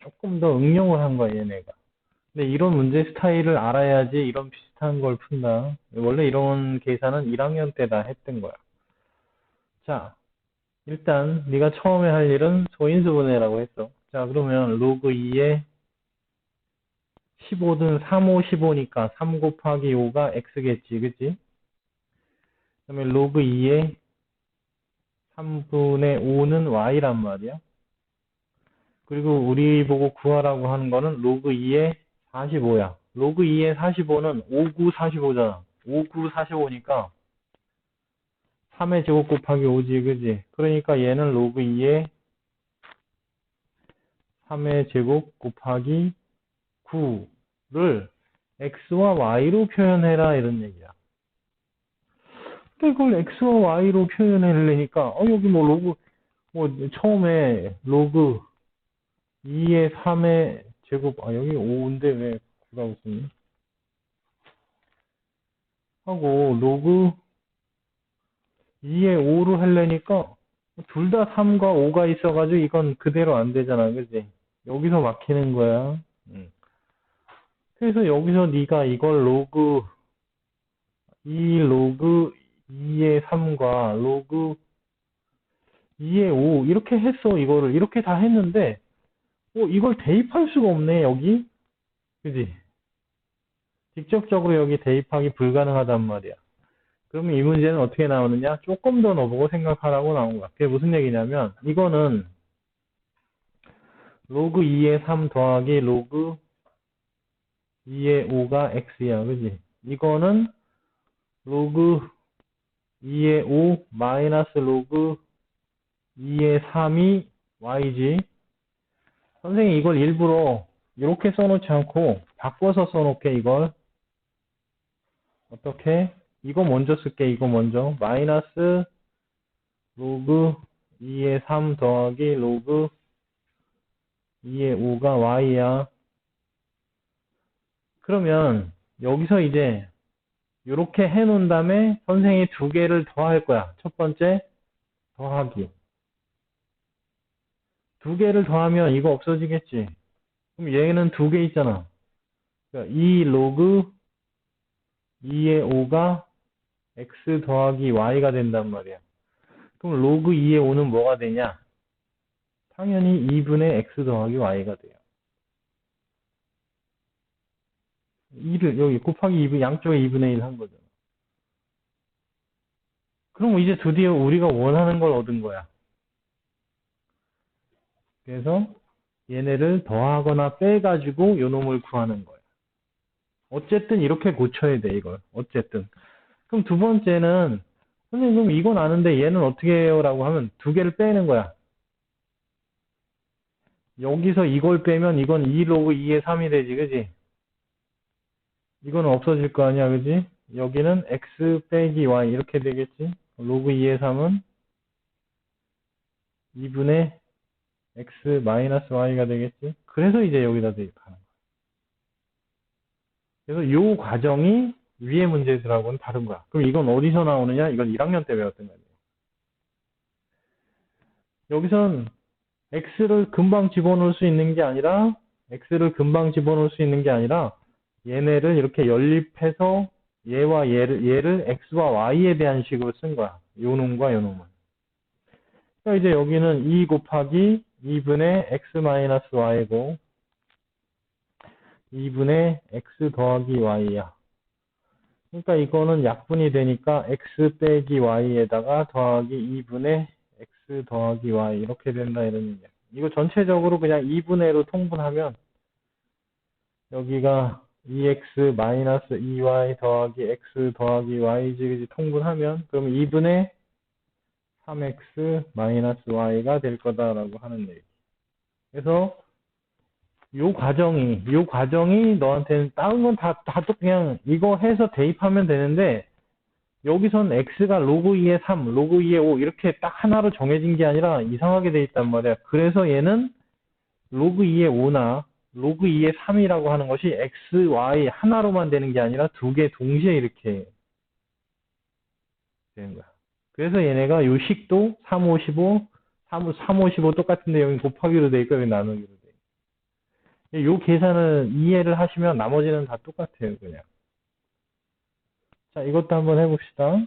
조금 더 응용을 한 거야, 얘네가. 근데 이런 문제 스타일을 알아야지 이런 비슷한 걸 푼다. 원래 이런 계산은 1학년 때 다 했던 거야. 자, 일단 네가 처음에 할 일은 소인수분해라고 했어. 자, 그러면 로그 2에 15든 3, 5, 15니까 3 곱하기 5가 x겠지, 그치? 그 다음에 로그 2에 3분의 5는 y란 말이야. 그리고 우리 보고 구하라고 하는 거는 로그 2에 45야. 로그 2에 45는 5, 9, 45잖아. 5, 9, 45니까 3의 제곱 곱하기 5지, 그지? 그러니까 얘는 로그 2에 3의 제곱 곱하기 9를 x와 y로 표현해라 이런 얘기야. 그걸 x와 y로 표현하려니까 어 여기 뭐 로그 뭐 처음에 로그 2의 3의 제곱 아 여기 5인데 왜 9라고 쓰니? 하고 로그 2의 5로 하려니까 둘 다 3과 5가 있어가지고 이건 그대로 안 되잖아 그지? 여기서 막히는 거야. 음. 그래서 여기서 네가 이걸 로그 2 로그 2의 3과 로그 2의 5 이렇게 했어 이거를 이렇게 다 했는데 어, 이걸 대입할 수가 없네 여기. 그지? 직접적으로 여기 대입하기 불가능하단 말이야. 그러면 이 문제는 어떻게 나오느냐? 조금 더 넣어보고 생각하라고 나온 거야 그게 무슨 얘기냐면 이거는 로그 2의 3 더하기 로그 2의 5가 x야 그지? 이거는 로그 2의 5 마이너스 로그 2의 3이 y지. 선생님이 이걸 일부러 이렇게 써놓지 않고 바꿔서 써놓게 이걸. 어떻게? 이거 먼저 쓸게 이거 먼저. 마이너스 로그 2의 3 더하기 로그 2의 5가 y야. 그러면 여기서 이제 이렇게 해놓은 다음에 선생이 두 개를 더 할 거야. 첫 번째 더하기. 두 개를 더하면 이거 없어지겠지. 그럼 얘는 두 개 있잖아. 그러니까 2 로그 2의 5가 x 더하기 y가 된단 말이야. 그럼 로그 2의 5는 뭐가 되냐? 당연히 2분의 x 더하기 y가 돼요. 2를 여기 곱하기 2분 양쪽에 2분의 1 한 거잖아. 그럼 이제 드디어 우리가 원하는 걸 얻은 거야. 그래서 얘네를 더하거나 빼가지고 요 놈을 구하는 거야. 어쨌든 이렇게 고쳐야 돼 이걸. 어쨌든. 그럼 두 번째는 선생님 그럼 이건 아는데 얘는 어떻게 해요? 라고 하면 두 개를 빼는 거야. 여기서 이걸 빼면 이건 2 로그 2의 3이 되지 그지? 이거는 없어질 거 아니야, 그지? 여기는 x 빼기 y 이렇게 되겠지? 로그 2의 3은 2분의 x 마이너스 y가 되겠지? 그래서 이제 여기다 대입하는 거야. 그래서 이 과정이 위의 문제들하고는 다른 거야. 그럼 이건 어디서 나오느냐? 이건 1학년 때 배웠던 거예요. 여기선 x를 금방 집어넣을 수 있는 게 아니라 x를 금방 집어넣을 수 있는 게 아니라 얘네를 이렇게 연립해서 얘와 얘를, 얘를 x와 y에 대한 식으로 쓴 거야. 요 놈과 요 놈은. 그러니까 이제 여기는 2 곱하기 2분의 x 마이너스 y고 2분의 x 더하기 y야. 그러니까 이거는 약분이 되니까 x 빼기 y에다가 더하기 2분의 x 더하기 y 이렇게 된다 이런 얘기야. 이거 전체적으로 그냥 2분의로 통분하면 여기가 2x 마이너스 2y 더하기 x 더하기 y지 통분하면 그럼 2분의 3x 마이너스 y가 될 거다라고 하는 얘기. 그래서 요 과정이 요 과정이 너한테는 다른 건 다다또 그냥 이거 해서 대입하면 되는데 여기선 x가 로그 2의 3, 로그 2의 5 이렇게 딱 하나로 정해진 게 아니라 이상하게 돼 있단 말이야. 그래서 얘는 로그 2의 5나 로그 2의 3이라고 하는 것이 x, y 하나로만 되는 게 아니라 두 개 동시에 이렇게 되는 거야. 그래서 얘네가 요 식도 3, 5, 15, 3, 3, 5, 15 똑같은데 여기 곱하기로 돼 있고 여기 나누기로 돼 있고. 요 계산은 이해를 하시면 나머지는 다 똑같아요, 그냥. 자, 이것도 한번 해봅시다.